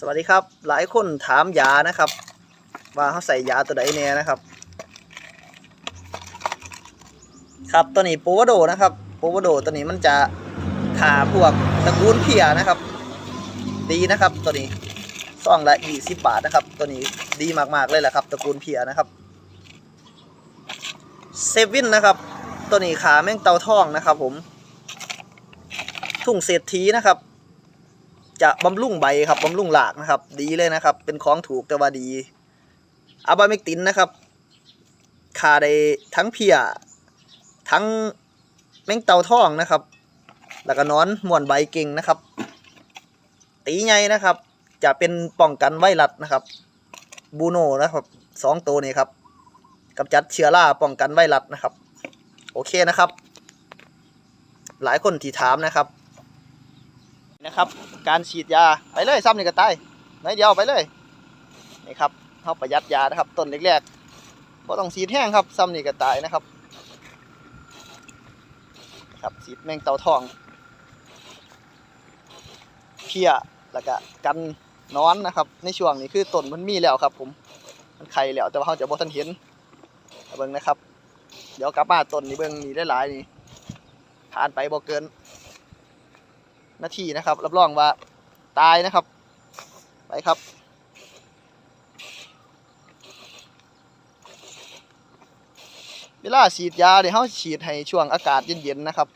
สวัสดีครับ หลายคนถามยานะครับ ว่าเขาใส่ยาตัวใดแน่นะครับ ครับตัวนี้โปวโดนะครับโปวโดตัวนี้มันจะขาพวกตระกูลเพียนะครับ ดีนะครับตัวนี้ซองละ20บาทนะครับ ตัวนี้ดีมากๆเลยแหละครับตระกูลเพียนะครับเซเว่นนะครับ ตัวนี้ขาแม่งเตาทองนะครับ ผมทุ่งเศรษฐีนะครับ จะบำรุงใบครับบำรุงหลากนะครับ ดีเลยนะครับ เป็นของถูกแต่ว่าดีอาบาเมกตินนะครับคาได้ทั้งเพียทั้งแมงเต่าทองนะครับ แล้วก็นอนม่วนใบเก่งนะครับ ตีใหญ่นะครับ จะเป็นป้องกันไวรัสนะครับ บูโนนะครับสองตัวนี้ครับกำจัดเชื้อราป้องกันไวรัสนะครับ โอเคนะครับ หลายคนที่ถามนะครับ นะครับ การฉีดยาไปเลยซ้ำนี่ก็ตายน้อยเดียวไปเลยนี่ครับเขาประหยัดยานะครับต้นแรกๆบ่ต้องฉีดแห้งครับซ้ำนี่ก็ตายนะครับครับฉีดแมงเต่าทองเพี้ยแล้วก็กันนอนนะครับ ในช่วงนี้คือต้นมันมีแล้วครับ ผมมันไข่แล้วแต่ว่าเขาจะบ่ทันเห็นเบิ่งนะครับ เดี๋ยวกลับมาต้นนี้เบิ่งนี่หลายๆนี่ผ่านไปบ่เกิน นาทีนะครับ รับรองว่าตายนะครับ ไปครับเวลาฉีดยาเดี๋ยวเขาฉีดให้ช่วงอากาศเย็นๆนะครับ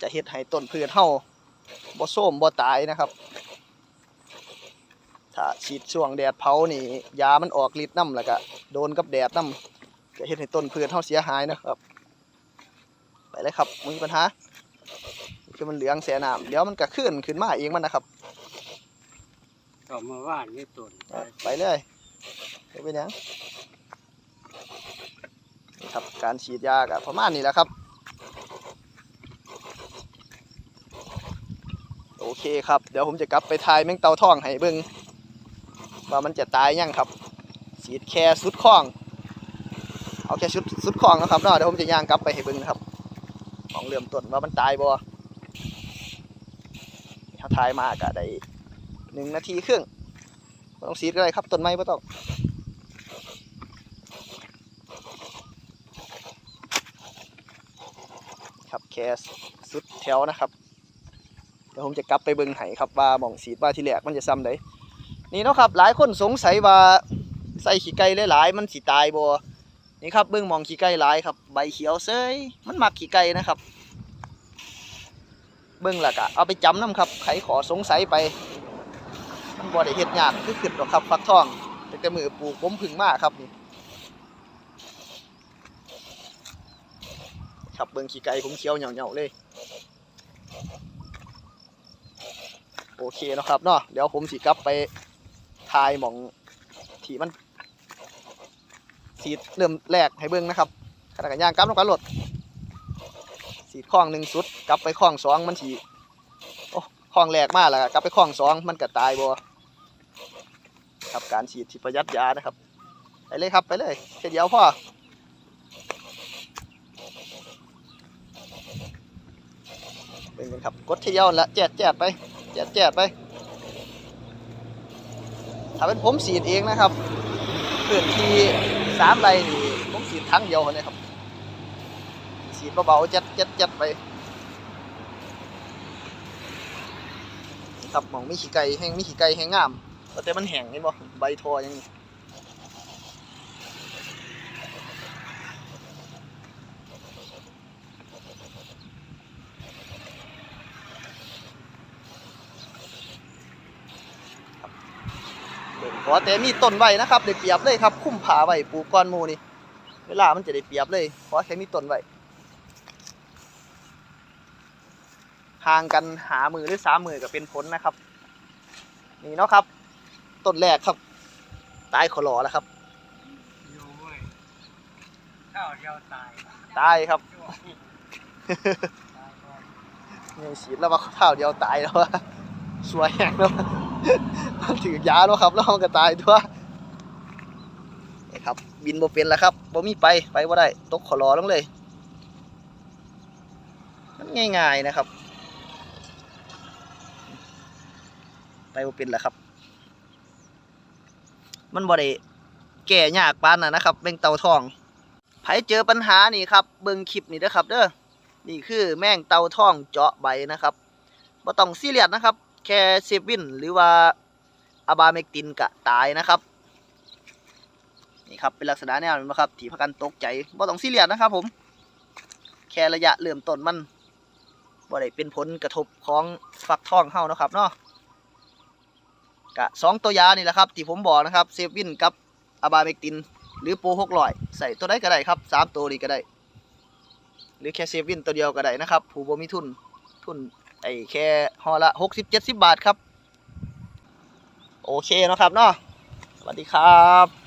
จะเฮ็ดให้ต้นพืชเฮาบ่โส้มบ่ตายนะครับ ถ้าฉีดช่วงแดดเผานี่ยามันออกฤทธิ์น้ำแล้วก็โดนกับแดดน้ำจะเฮ็ดให้ต้นพืชเฮาเสียหายนะครับ ไปเลยครับมึงปัญหาคือมันเหลืองเสียน้ำเดี๋ยวมันก็ขึ้นขึ้นมาเองมันนะครับต่อมาว่านนี่ตุนไปเลยเดี๋ยวเป็นหยังนี่ครับการฉีดยากับประมาณนี้แหละครับ โอเคครับ เดี๋ยวผมจะกลับไปทายแมงเตาทองให้เบิ่งว่ามันจะตายยังครับ ฉีดแค่สุดคล้อง เอาแค่ชุดสุดคล้องนะครับเนาะเดี๋ยวผมจะย่างกลับไปให้เบิ่งนะครับ ของเริ่มต้นว่ามันตายบ่ถ้าทายมากอะได้หนึ่งนาทีครึ่งบ่ต้องสีดก็ได้ครับต้นไม้บ่ต้องครับแค่สุดแถวนะครับเดี๋ยวผมจะกลับไปเบิ่งไห้ครับว่าหม่องสีดว่าที่แรกมันจะซ้ำไดนี่เนาะครับ หลายคนสงสัยว่าใส่ขี้ไก่หลายๆมันสิตายบ่ นี่ครับเบิ่งมองขี้ไก่หลายครับ ใบเขียวเซยมันมักขี้ไก่นะครับ เบิ่งและกอะเอาไปจำน้ำครับใครขอสงสัยไป มันบ่ได้เฮ็ดยากคือขึ้นหรอกครับฟักทองแต่แต่มือปลูกผมพึ่งมากครับนี่ครับเบิ่งขี้ไก่ผมเขียวเหนียวๆเลยโอเคนะครับเนาะเดี๋ยวผมสิกลับไปทายหมองที่มัน สีดเริ่มแรกให้เบิ่งนะครับขณะกันย่างกลับลงกันรถสีดข้องหนึ่งสุดกลับไปข้องสองมันสีโอ้ข้องแรกมากแล้วก็กลับไปข้องสองมันก็ตายบ่ครับการฉีดที่ประหยัดยานะครับไปเลยครับไปเลยแค่เดียวพ่อเป็นกันครับกดเที่ยวละแจดแจดไปแจดแจดไปถ้าเป็นผมสีดเองนะครับเกิดที สามไรนี่ผมฉีดทั้งเดียวเลยครับฉีดเบาๆจัดจัดจัดไปครับมองไม่ขี้ไก่แห้งไม่ขี้ไก่แห้งงามแต่มันแห้งเห็นบ่ใบทอยังนี้ อแต่มีต้นไว้นะครับได้เปรียบเลยครับ คุ้มผาไว้ปลูกก้อนมูนี่เวลามันจะได้เปรียบเลยขอแค่มีต้นไว้ห่างกันหามือหรือสามมือก็เป็นผลนะครับ นี่เนาะครับต้นแรกครับ ตายขอหลอแล้วครับอยู่เว้ยข้าวเดียวตายตายครับตายก่ยังฉีดแล้วว่าข้าวเดียวตายแล้วสวยแหงแล้ว ถือยาแล้วครับแล้วมันก็ตายตัวนี่ครับ บินบ่เป็นแล้วครับบ่มีไปไปบ่ได้ตกขอรอลงเลยมันง่าย ๆนะครับ ไปบ่เป็นแหละครับ มันบ่ได้แก้ยากปานน่ะนะครับแมงเต่าทองไผเจอปัญหานี่ครับเบิ่งคลิปนี่เด้อครับเด้อนี่คือแมงเต่าทองเจาะใบนะครับบ่ต้องซีเรียสนะครับ แค่เซฟวินหรือว่าอะบาเมกตินกะตายนะครับนี่ครับเป็นลักษณะแนวนี้นะครับที่พากันตกใจบ่ต้องซีเรียสนะครับผมแค่ระยะเริ่มต้นมันบ่ได้เป็นผลกระทบของฟักทองเฮานะครับเนาะกะสองตัวยานี่แหละครับที่ผมบอกนะครับเซฟวินกับอะบาเมกตินหรือโปรหกร้อยใส่ตัวใดก็ได้ครับสามตัวนี้ก็ได้ หรือแค่เซฟวินตัวเดียวก็ได้นะครับ ผู้บ่มีทุนทุน ไอ้แค่ห่อละหกสิบเจ็ดสิบบาทครับ โอเคนะครับเนาะสวัสดีครับ